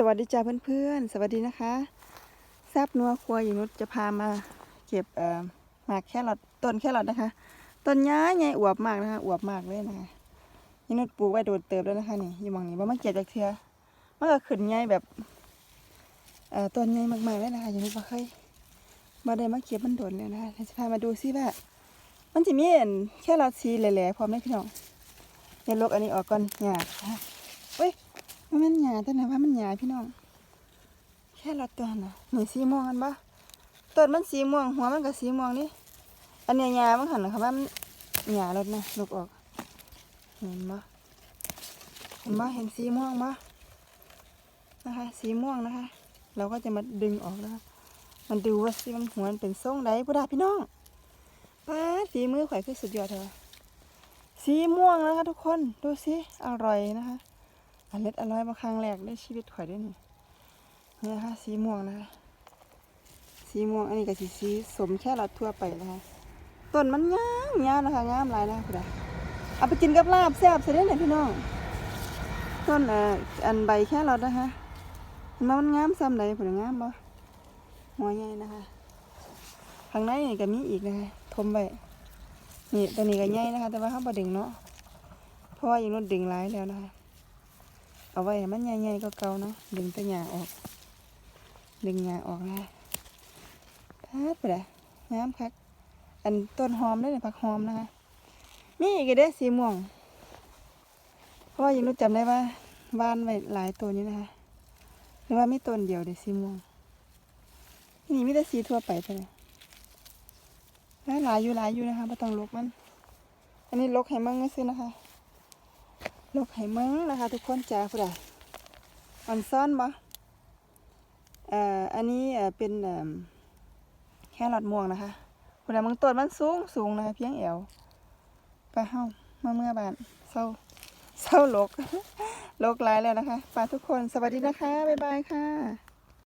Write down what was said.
สวัสดีจ้าเพื่อนๆ สวัสดีนะคะแซบนัวครัวอยู่นุชจะพามาเก็บเอ่อหมากแครอทต้นแครอทนะคะ ต้นย้ายใหญ่อวบมากนะคะอวบมากเลยนะคะยนุชปลูกไว้โดดเติบแล้วนะคะนี่อยู่หมองนี้ว่ามาเก็บจากเทือมันก็ขึ้นใหญ่แบบเอ่อต้นใหญ่มากๆเลยนะคะยนุชบ่เคยมาได้มาเก็บมันโดดเลยนะคะเดี๋ยวจะพามาดูซิว่า มันจะมีอันแครอทสีแหล่ๆพร้อมไหมพี่น้องเดี๋ยวลกอันนี้ออกก่อนหยาบนะคะเว้ย มันมันหยาต้นไหนว่ามันหยาพี่น้อง แค่รถตัวน่ะนี่สีม่วงกันปะต้นมันสีม่วงหัวมันก็สีม่วงนี่อันเนี้ยหยามันหันนะคะว่ามันหยารถนะลูกออก เห็นปะเห็นปะเห็นสีม่วงปะนะคะ สีม่วงนะคะ เราก็จะมาดึงออกนะคะมันดูว่าสิมันหัวมันเป็นทรงใดผู้ใดพี่น้องป้าดฝีมือข่อยคือสุดยอดเถอะสีม่วงนะคะทุกคนดูสิอร่อยนะคะ อร่อยอร่อยมาครั้งแรกในชีวิตข่อยด้วยนี่นี่นะคะสีม่วงนะคะ สีม่วงอันนี้ก็สีสีสมแค่เราทั่วไปนะคะต้นมันงามงามนะคะงามหลายนะคุณดาเอาไปกินกับลาบแซ่บเสียได้ไหนพี่น้องต้นอันใบแค่เรานะคะเห็นไหมมันงามซ้ำใดผลงามบ่หัวใหญ่นะคะข้างในนี่ก็มีอีกนะคะทมไว้นี่ตัวนี้ก็ใหญ่นะคะ แต่ว่าเขาบ่ดึงเนาะเพราะว่าย่างนู้นดึงหลายแล้วนะคะ เอาไว้มันใหญ่ๆก็เก่าเนาะดึงตัวหญ้าออก ดึงหญ้าออกนะพัดไปเลยน้ำคักอันต้นหอมได้เนี่ยผักหอมนะคะมีอีกเด้อสีม่วง เพราะว่ายังรู้จำได้ว่าบ้านไว้หลายตัวนี้นะคะหรือว่าไม่ต้นเดียวเด้อสีม่วงนี่มีแต่สีทั่วไปไปเลยหลายอยู่หลายอยู่นะคะไม่ต้องลกมัน อันนี้ลกให้มั่งไม่ซื้อนะคะ ลูกไห่เมืองนะคะ ทุกคนจ้าผู้ใดอ่อนซ้อนบ่เอ่ออันนี้เป็นแค่หลอดม่วงนะคะผู้ใดมึงต้นมันสูงสูงนะคะเพียงเอวปลาเฮาเมื่อเมื่อบานเศร้าเศร้าโลกโลกหลายแล้วนะคะฝากทุกคนสวัสดีนะคะ บ๊ายบายค่ะ